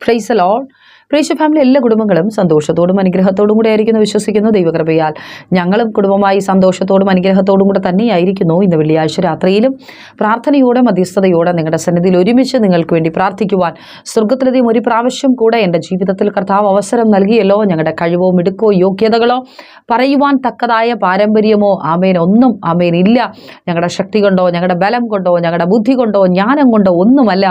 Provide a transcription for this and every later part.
praise the lord. പ്രേക്ഷ family എല്ലാ കുടുംബങ്ങളും സന്തോഷത്തോടും അനുഗ്രഹത്തോടും കൂടെ ആയിരിക്കുന്നു വിശ്വസിക്കുന്നു. ദൈവകൃപയാൽ ഞങ്ങളും കുടുംബമായി സന്തോഷത്തോടും അനുഗ്രഹത്തോടും കൂടെ തന്നെയായിരിക്കുന്നു. ഇന്ന് വെള്ളിയാഴ്ച രാത്രിയിലും പ്രാർത്ഥനയോടെ മധ്യസ്ഥതയോടെ നിങ്ങളുടെ സന്നിധിയിൽ ഒരുമിച്ച് നിങ്ങൾക്ക് വേണ്ടി പ്രാർത്ഥിക്കുവാൻ സ്വർഗത്തിലധികം ഒരു പ്രാവശ്യം കൂടെ എന്റെ ജീവിതത്തിൽ കർത്താവ് അവസരം നൽകിയല്ലോ. ഞങ്ങളുടെ കഴിവോ മിടുക്കോ യോഗ്യതകളോ പറയുവാൻ തക്കതായ പാരമ്പര്യമോ ആമേൻ ഒന്നും ആമേൻ ഇല്ല. ഞങ്ങളുടെ ശക്തി കൊണ്ടോ ഞങ്ങളുടെ ബലം കൊണ്ടോ ഞങ്ങളുടെ ബുദ്ധി കൊണ്ടോ ജ്ഞാനം കൊണ്ടോ ഒന്നുമല്ല.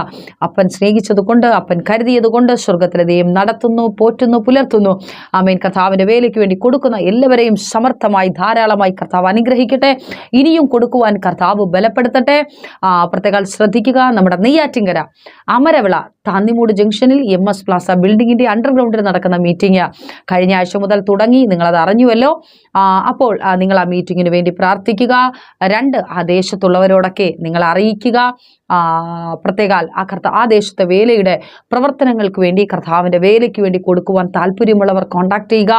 അപ്പൻ സ്നേഹിച്ചത് കൊണ്ട് അപ്പൻ കരുതിയത് കൊണ്ട് സ്വർഗത്തിലധികം നടത്തുന്നു പോറ്റുന്നു പുലർത്തുന്നു. ആമേൻ. കർത്താവിന്റെ വേലയ്ക്ക് വേണ്ടി കൊടുക്കുന്ന എല്ലാവരെയും സമർത്ഥമായി ധാരാളമായി കർത്താവ് അനുഗ്രഹിക്കട്ടെ. ഇനിയും കൊടുക്കുവാൻ കർത്താവ് ബലപ്പെടുത്തട്ടെ. പ്രത്യേകം ശ്രദ്ധിക്കുക. നമ്മുടെ നെയ്യാറ്റിങ്കര അമരവിള താന്നിമൂട് ജംഗ്ഷനിൽ എം എസ് പ്ലാസ ബിൽഡിങ്ങിന്റെ അണ്ടർഗ്രൗണ്ടിൽ നടക്കുന്ന മീറ്റിംഗ് കഴിഞ്ഞ ആഴ്ച മുതൽ തുടങ്ങി. നിങ്ങളത് അറിഞ്ഞുവല്ലോ. അപ്പോൾ നിങ്ങൾ ആ മീറ്റിങ്ങിന് വേണ്ടി പ്രാർത്ഥിക്കുക. രണ്ട് ആ ദേശത്തുള്ളവരോടൊക്കെ നിങ്ങൾ അറിയിക്കുക. പ്രത്യേകാൽ ആ കർത്ത ആ ദേശത്തെ വേലയുടെ പ്രവർത്തനങ്ങൾക്ക് വേണ്ടി കർത്താവിന്റെ വേലയ്ക്ക് വേണ്ടി കൊടുക്കുവാൻ താല്പര്യമുള്ളവർ കോൺടാക്ട് ചെയ്യുക.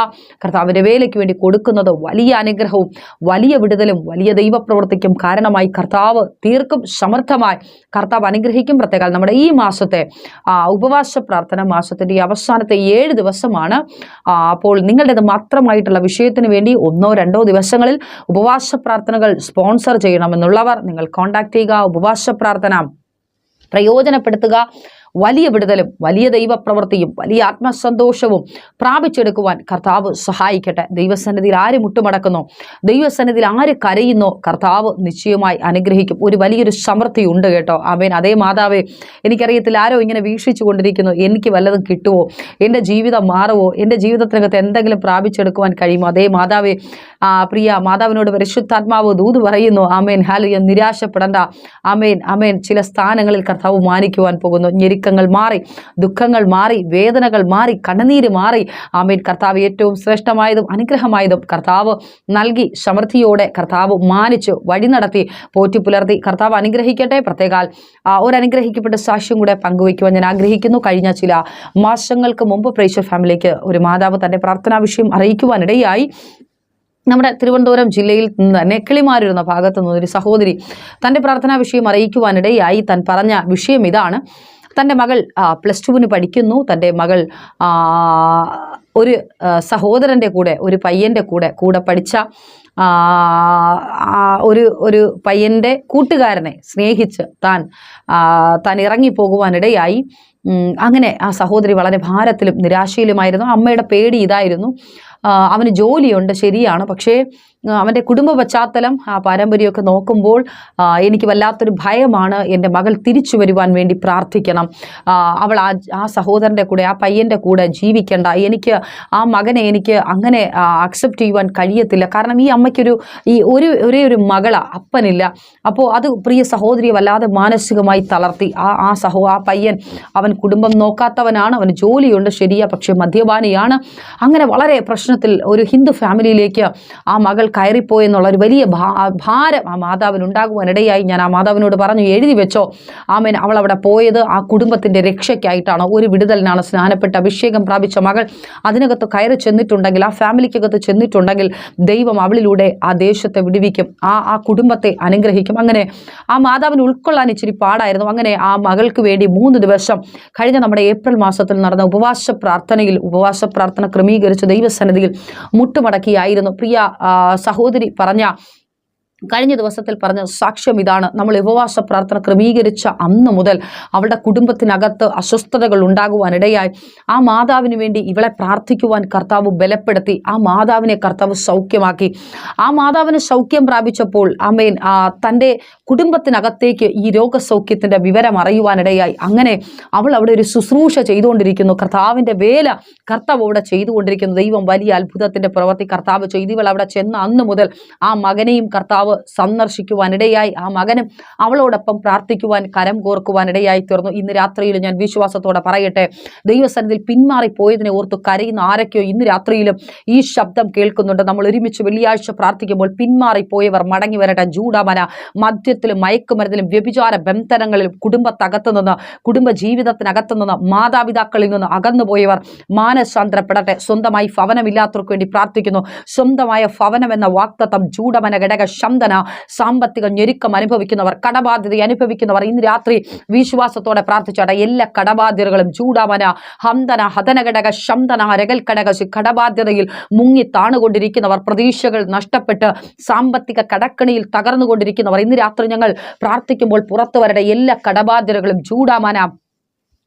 കർത്താവിന്റെ വേലയ്ക്ക് വേണ്ടി കൊടുക്കുന്നത് വലിയ അനുഗ്രഹവും വലിയ വിടുതലും വലിയ ദൈവപ്രവർത്തിക്കും കാരണമായി കർത്താവ് തീർക്കും സമർത്ഥമായി. കർത്താവ് അനുഗ്രഹിക്കും പ്രത്യേകാൽ നമ്മുടെ ഈ മാസത്തെ ഉപവാസ പ്രാർത്ഥന മാസത്തിന്റെ ഈ അവസാനത്തെ ഏഴ് ദിവസമാണ്. അപ്പോൾ നിങ്ങളുടേത് മാത്രമായിട്ടുള്ള വിഷയത്തിന് വേണ്ടി ഒന്നോ രണ്ടോ ദിവസങ്ങളിൽ ഉപവാസ പ്രാർത്ഥനകൾ സ്പോൺസർ ചെയ്യണമെന്നുള്ളവർ നിങ്ങൾ കോൺടാക്ട് ചെയ്യുക. ഉപവാസ പ്രാർത്ഥന പ്രയോജനപ്പെടുത്തുക. വലിയ വിടുതലും വലിയ ദൈവപ്രവൃത്തിയും വലിയ ആത്മസന്തോഷവും പ്രാപിച്ചെടുക്കുവാൻ കർത്താവ് സഹായിക്കട്ടെ. ദൈവസന്നിധിയിൽ ആര് മുട്ടുമടക്കുന്നോ? ദൈവസന്നിധിയിൽ ആര് കരയുന്നോ? കർത്താവ് നിശ്ചയമായി അനുഗ്രഹിക്കും. ഒരു വലിയൊരു സമൃദ്ധി ഉണ്ട് കേട്ടോ. ആമേൻ. അതേ മാതാവേ എനിക്കറിയത്തില്ല ആരോ ഇങ്ങനെ വീക്ഷിച്ചു കൊണ്ടിരിക്കുന്നു. എനിക്ക് വല്ലതും കിട്ടുമോ എന്റെ ജീവിതം മാറുമോ എന്റെ ജീവിതത്തിനകത്ത് എന്തെങ്കിലും പ്രാപിച്ചെടുക്കുവാൻ കഴിയുമോ? അതേ മാതാവേ പ്രിയ മാതാവിനോട് പരിശുദ്ധാത്മാവ് ദൂത് പറയുന്നു. ആമേൻ. ഹാലിയ നിരാശപ്പെടണ്ട. ആമേൻ. ആമേൻ. ചില സ്ഥാനങ്ങളിൽ കർത്താവ് മാനിക്കുവാൻ പോകുന്നു. ഞെരുക്കങ്ങൾ മാറി ദുഃഖങ്ങൾ മാറി വേദനകൾ മാറി കണ്ണുനീര് മാറി. ആമേൻ. കർത്താവ് ഏറ്റവും ശ്രേഷ്ഠമായതും അനുഗ്രഹമായതും കർത്താവ് നൽകി സമൃദ്ധിയോടെ കർത്താവ് മാനിച്ചു വഴി നടത്തി പോറ്റി പുലർത്തി കർത്താവ് അനുഗ്രഹിക്കട്ടെ. പ്രത്യേകാൽ ഒരു അനുഗ്രഹിക്കപ്പെട്ട സാക്ഷ്യം കൂടെ പങ്കുവയ്ക്കുവാൻ ഞാൻ ആഗ്രഹിക്കുന്നു. കഴിഞ്ഞ ചില മാസങ്ങൾക്ക് മുമ്പ് പ്രേക്ഷ ഫാമിലിക്ക് ഒരു മാതാവ് തന്റെ പ്രാർത്ഥനാ വിഷയം അറിയിക്കുവാനിടയായി. നമ്മുടെ തിരുവനന്തപുരം ജില്ലയിൽ നിന്ന് തന്നെ കിളിമാരുന്ന ഭാഗത്തു ഒരു സഹോദരി തന്റെ പ്രാർത്ഥനാ വിഷയം അറിയിക്കുവാനിടയായി. താൻ പറഞ്ഞ വിഷയം ഇതാണ്. തന്റെ മകൾ പ്ലസ് ടുവിന് പഠിക്കുന്നു. തന്റെ മകൾ ഒരു സഹോദരന്റെ കൂടെ ഒരു പയ്യന്റെ കൂടെ കൂടെ പഠിച്ച ഒരു ഒരു പയ്യന്റെ കൂട്ടുകാരനെ സ്നേഹിച്ച് താൻ താൻ ഇറങ്ങിപ്പോകുവാനിടയായി. അങ്ങനെ ആ സഹോദരി വളരെ ഭാരത്തിലും നിരാശയിലുമായിരുന്നു. അമ്മയുടെ പേടി ഇതായിരുന്നു. അവന് ജോലിയുണ്ട് ശരിയാണ്. പക്ഷേ അവന്റെ കുടുംബ പശ്ചാത്തലം ആ പാരമ്പര്യമൊക്കെ നോക്കുമ്പോൾ എനിക്ക് വല്ലാത്തൊരു ഭയമാണ് എന്റെ മകൾ തിരിച്ചു വരുവാൻ വേണ്ടി പ്രാർത്ഥിക്കണം. അവൾ ആ ആ സഹോദരന്റെ കൂടെ ആ പയ്യന്റെ കൂടെ ജീവിക്കേണ്ട. എനിക്ക് ആ മകനെ എനിക്ക് അങ്ങനെ അക്സെപ്റ്റ് ചെയ്യുവാൻ കഴിയത്തില്ല. കാരണം ഈ അമ്മയ്ക്കൊരു ഈ ഒരു ഒരേ ഒരു മകള അപ്പനില്ല. അപ്പോൾ അത് പ്രിയ സഹോദരിയെ വല്ലാതെ മാനസികമായി തളർത്തി. ആ ആ സഹോ ആ പയ്യൻ അവൻ കുടുംബം നോക്കാത്തവനാണ് അവന് ജോലിയുണ്ട് ശരിയാ പക്ഷേ മദ്യപാനിയാണ്. അങ്ങനെ വളരെ പ്രശ്നത്തിൽ ഒരു ഹിന്ദു ഫാമിലിയിലേക്ക് ആ മകൾ കയറിപ്പോയെന്നുള്ള ഒരു വലിയ ഭാരം ആ മാതാവിന് ഉണ്ടാകുവാനിടയായി ഞാൻ ആ മാതാവിനോട് പറഞ്ഞു എഴുതി വെച്ചോ. ആമേൻ. അവൾ അവിടെ പോയത് ആ കുടുംബത്തിന്റെ രക്ഷയ്ക്കായിട്ടാണ്. ഒരു വിടുതലിനാണ് സ്നാനപ്പെട്ട് അഭിഷേകം പ്രാപിച്ച മകൾ. അതിനകത്ത് കയറി ചെന്നിട്ടുണ്ടെങ്കിൽ ആ ഫാമിലിക്കകത്ത് ചെന്നിട്ടുണ്ടെങ്കിൽ ദൈവം അവളിലൂടെ ആ ദേശത്തെ വിടുവിക്കും. ആ ആ കുടുംബത്തെ അനുഗ്രഹിക്കും. അങ്ങനെ ആ മാതാവിന് ഉൾക്കൊള്ളാൻ ഇച്ചിരി പാടായിരുന്നു. അങ്ങനെ ആ മകൾക്ക് വേണ്ടി മൂന്ന് ദിവസം കഴിഞ്ഞ നമ്മുടെ ഏപ്രിൽ മാസത്തിൽ നടന്ന ഉപവാസ പ്രാർത്ഥനയിൽ ഉപവാസ പ്രാർത്ഥന ക്രമീകരിച്ച് ദൈവസന്നിധിയിൽ മുട്ടുമടക്കിയായിരുന്നു. പ്രിയ സഹോദരി പറഞ്ഞ കഴിഞ്ഞ ദിവസത്തിൽ പറഞ്ഞ സാക്ഷ്യം ഇതാണ്. നമ്മൾ ഉപവാസ പ്രാർത്ഥന ക്രമീകരിച്ച അന്ന് മുതൽ അവളുടെ കുടുംബത്തിനകത്ത് അസ്വസ്ഥതകൾ ഉണ്ടാകുവാനിടയായി ആ മാതാവിന് വേണ്ടി ഇവളെ പ്രാർത്ഥിക്കുവാൻ കർത്താവ് ബലപ്പെടുത്തി. ആ മാതാവിനെ കർത്താവ് സൗഖ്യമാക്കി. ആ മാതാവിന് സൗഖ്യം പ്രാപിച്ചപ്പോൾ അമേൻ ആ, തന്റെ കുടുംബത്തിനകത്തേക്ക് ഈ രോഗസൗഖ്യത്തിന്റെ വിവരം അറിയുവാനിടയായി അങ്ങനെ അവൾ അവിടെ ഒരു ശുശ്രൂഷ ചെയ്തുകൊണ്ടിരിക്കുന്നു. കർത്താവിന്റെ വേല കർത്താവ് അവിടെ ചെയ്തുകൊണ്ടിരിക്കുന്നു. ദൈവം വലിയ അത്ഭുതത്തിന്റെ പ്രവൃത്തി കർത്താവ് ചെയ്തു. ഇവൾ അവിടെ ചെന്ന അന്ന് മുതൽ ആ മകനെയും കർത്താവ് സന്ദർശിക്കുവാനിടയായി. ആ മകനും അവളോടൊപ്പം പ്രാർത്ഥിക്കുവാൻ കരം കോർക്കുവാനിടയായി തീർന്നു. ഇന്ന് രാത്രിയിൽ ഞാൻ വിശ്വാസത്തോടെ പറയട്ടെ ദൈവസന്നിധിയിൽ പിന്മാറിപ്പോയതിനെ ഓർത്ത് കരയുന്ന ആരൊക്കെയോ ഇന്ന് രാത്രിയിലും ഈ ശബ്ദം കേൾക്കുന്നുണ്ട്. നമ്മൾ ഒരുമിച്ച് വെള്ളിയാഴ്ച പ്രാർത്ഥിക്കുമ്പോൾ പിന്മാറിപ്പോയവർ മടങ്ങി വരട്ടെ. ജൂഡമന മദ്യത്തിലും മയക്കുമരുന്നിലും വ്യഭിചാര ബന്ധനങ്ങളിലും കുടുംബത്തകത്തു നിന്ന് കുടുംബ ജീവിതത്തിനകത്തു നിന്ന് മാതാപിതാക്കളിൽ നിന്ന് അകന്നുപോയവർ മാനസാന്തരപ്പെടട്ടെ. സ്വന്തമായി ഭവനമില്ലാത്തവർക്ക് വേണ്ടി പ്രാർത്ഥിക്കുന്നു. സ്വന്തമായ ഭവനം എന്ന വാക്തത്വം ജൂഡമന ഘടക ശബ്ദ ശന്തന സാമ്പത്തിക ഞെരുക്കം അനുഭവിക്കുന്നവർ കടബാധ്യത അനുഭവിക്കുന്നവർ ഇന്ന് രാത്രി വിശ്വാസത്തോടെ പ്രാർത്ഥിച്ചോട്ടെ. എല്ലാ കടബാധ്യതകളും ചൂടാമന ഹന്തന ഹതനഘടക ശന്തന രകൽക്കടക കടബാധ്യതയിൽ മുങ്ങി താണുകൊണ്ടിരിക്കുന്നവർ പ്രതീക്ഷകൾ നഷ്ടപ്പെട്ട് സാമ്പത്തിക കടക്കണിയിൽ തകർന്നുകൊണ്ടിരിക്കുന്നവർ ഇന്ന് രാത്രി ഞങ്ങൾ പ്രാർത്ഥിക്കുമ്പോൾ പുറത്തു വരട്ടെ എല്ലാ കടബാധ്യതകളും ചൂടാമന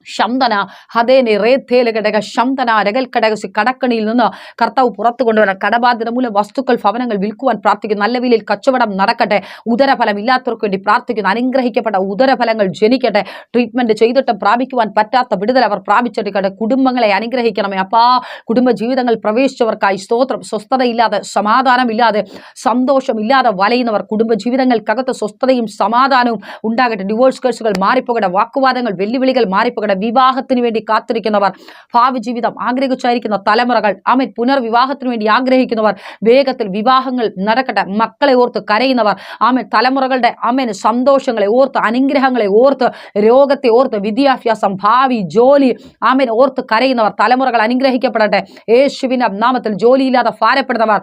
ശന്തന. ഹതേനെ റേത്തേൽ ഘടക ശന്തന രകൽ കടക കടക്കണിയിൽ നിന്ന് കർത്താവ് പുറത്തു കൊണ്ടുവരാൻ കടബാധ്യത മൂലം വസ്തുക്കൾ ഭവനങ്ങൾ വിൽക്കുവാൻ പ്രാർത്ഥിക്കുന്നു. നല്ല വിലയിൽ കച്ചവടം നടക്കട്ടെ. ഉദരഫലം ഇല്ലാത്തവർക്ക് വേണ്ടി പ്രാർത്ഥിക്കുന്നു. അനുഗ്രഹിക്കപ്പെട്ട ഉദരഫലങ്ങൾ ജനിക്കട്ടെ. ട്രീറ്റ്മെന്റ് ചെയ്തിട്ടും പ്രാപിക്കുവാൻ പറ്റാത്ത വിടുതൽ അവർ പ്രാപിച്ചെടുക്കട്ടെ കുടുംബങ്ങളെ അനുഗ്രഹിക്കണമേ അപ്പാ. കുടുംബ ജീവിതങ്ങൾ പ്രവേശിച്ചവർക്കായി സ്തോത്രം. സ്വസ്ഥതയില്ലാതെ സമാധാനമില്ലാതെ സന്തോഷമില്ലാതെ വലയുന്നവർ കുടുംബ ജീവിതങ്ങൾക്കകത്ത് സ്വസ്ഥതയും സമാധാനവും ഉണ്ടാകട്ടെ. ഡിവോഴ്സ് കേസുകൾ മാറിപ്പോകട്ടെ. വാക്കുവാദങ്ങൾ വെല്ലുവിളികൾ മാറിപ്പോകട്ടെ. വിവാഹത്തിന് വേണ്ടി കാത്തിരിക്കുന്നവർ ഭാവി ജീവിതം ആഗ്രഹിച്ചായിരിക്കുന്ന തലമുറകൾ അമിൻ പുനർവിവാഹത്തിന് വേണ്ടി ആഗ്രഹിക്കുന്നവർ വേഗത്തിൽ വിവാഹങ്ങൾ നടക്കട്ടെ മക്കളെ ഓർത്ത് കരയുന്നവർ ആമൻ തലമുറകളുടെ അമൻ സന്തോഷങ്ങളെ ഓർത്ത് അനുഗ്രഹങ്ങളെ ഓർത്ത് രോഗത്തെ ഓർത്ത് വിദ്യാഭ്യാസം ഭാവി ജോലി ആമൻ ഓർത്ത് കരയുന്നവർ തലമുറകൾ അനുഗ്രഹിക്കപ്പെടട്ടെ. യേശുവിന്റെ നാമത്തിൽ ജോലിയില്ലാതെ ഭാരപ്പെടുന്നവർ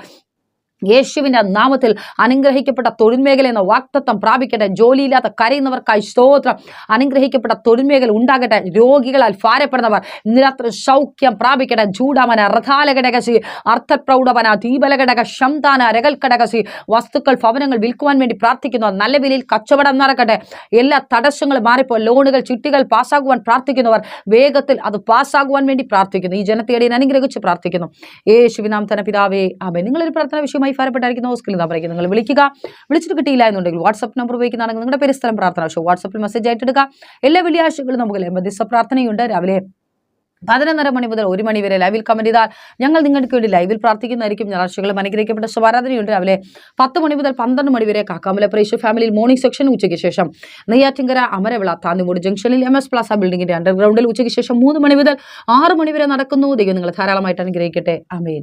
യേശുവിന്റെ നാമത്തിൽ അനുഗ്രഹിക്കപ്പെട്ട തൊഴിൽമേഖല എന്ന വാക്തത്വം പ്രാപിക്കട്ടെ. ജോലിയില്ലാത്ത കരയുന്നവർക്കായി സ്തോത്രം. അനുഗ്രഹിക്കപ്പെട്ട തൊഴിൽമേഖല ഉണ്ടാകട്ടെ. രോഗികളാൽ ഭാരപ്പെടുന്നവർ നിരത്ര സൗഖ്യം പ്രാപിക്കട്ടെ. ചൂടാമന റഥാലഘടകശി അർത്ഥപ്രൗഢവന ദീപലഘടക ശംതാന രകൽഘടകശി വസ്തുക്കൾ ഭവനങ്ങൾ വിൽക്കുവാൻ വേണ്ടി പ്രാർത്ഥിക്കുന്നവർ നല്ല വിലയിൽ കച്ചവടം നടക്കട്ടെ. എല്ലാ തടസ്സങ്ങളും മാറിപ്പോൾ ലോണുകൾ ചിട്ടികൾ പാസ്സാകുവാൻ പ്രാർത്ഥിക്കുന്നവർ വേഗത്തിൽ അത് പാസ്സാകുവാൻ വേണ്ടി പ്രാർത്ഥിക്കുന്നു. ഈ ജനത്തെ അനുഗ്രഹിച്ച് പ്രാർത്ഥിക്കുന്നു. യേശുവിനാം തന്നെ പിതാവേ ആമേ നിങ്ങളൊരു പ്രാർത്ഥന വിഷയമായി ഭാരപ്പെട്ടായിരിക്കുന്ന ഹോസ്കിൽ നമ്പറേക്ക് നിങ്ങൾ വിളിക്കുക. വിളിച്ചിട്ട് കിട്ടിയില്ല എന്നുണ്ടെങ്കിൽ വാട്സപ്പ് നമ്പർ ഉപയോഗിക്കുന്നതാണെങ്കിൽ നിങ്ങളുടെ പേര് സ്ഥലം പ്രാർത്ഥന പക്ഷേ വാട്സപ്പിൽ മെസ്സേജ് ആയിട്ടെടുക്കുക എല്ലാ വെള്ളിയാഴ്ചകളും നമുക്ക് മധ്യസ്ഥ പ്രാർത്ഥനയുണ്ട്. രാവിലെ പതിനൊന്നര മണി മുതൽ ഒരു മണി വരെ ലൈവിൽ കമന്റ് ചെയ്താൽ ഞങ്ങൾ നിങ്ങൾക്ക് വേണ്ടി ലൈവിൽ പ്രാർത്ഥിക്കുന്നതായിരിക്കും. ഞായറാഴ്ചകളും അനുഗ്രഹിക്കപ്പെട്ട സ്വാരാധനയുണ്ട് രാവിലെ പത്ത് മണി മുതൽ പന്ത്രണ്ട് മണി വരെ കാക്കാമല പ്രേഷ്യ ഫാമിലിയിൽ മോർണിംഗ് സെക്ഷൻ ഉച്ചയ്ക്ക് ശേഷം നെയ്യാറ്റിങ്കര അമരവിള താന്നിമൂട് ജംഗ്ഷനിൽ എം എസ് പ്ലാസ ബിൽഡിംഗിന്റെ അണ്ടർഗ്രൗണ്ടിൽ ഉച്ചയ്ക്ക് ശേഷം മൂന്ന് മണി മുതൽ ആറ് മണി വരെ നടക്കുന്നു. ദൈവം നിങ്ങൾ ധാരാളമായിട്ട് അനുഗ്രഹിക്കട്ടെ. അമേൻ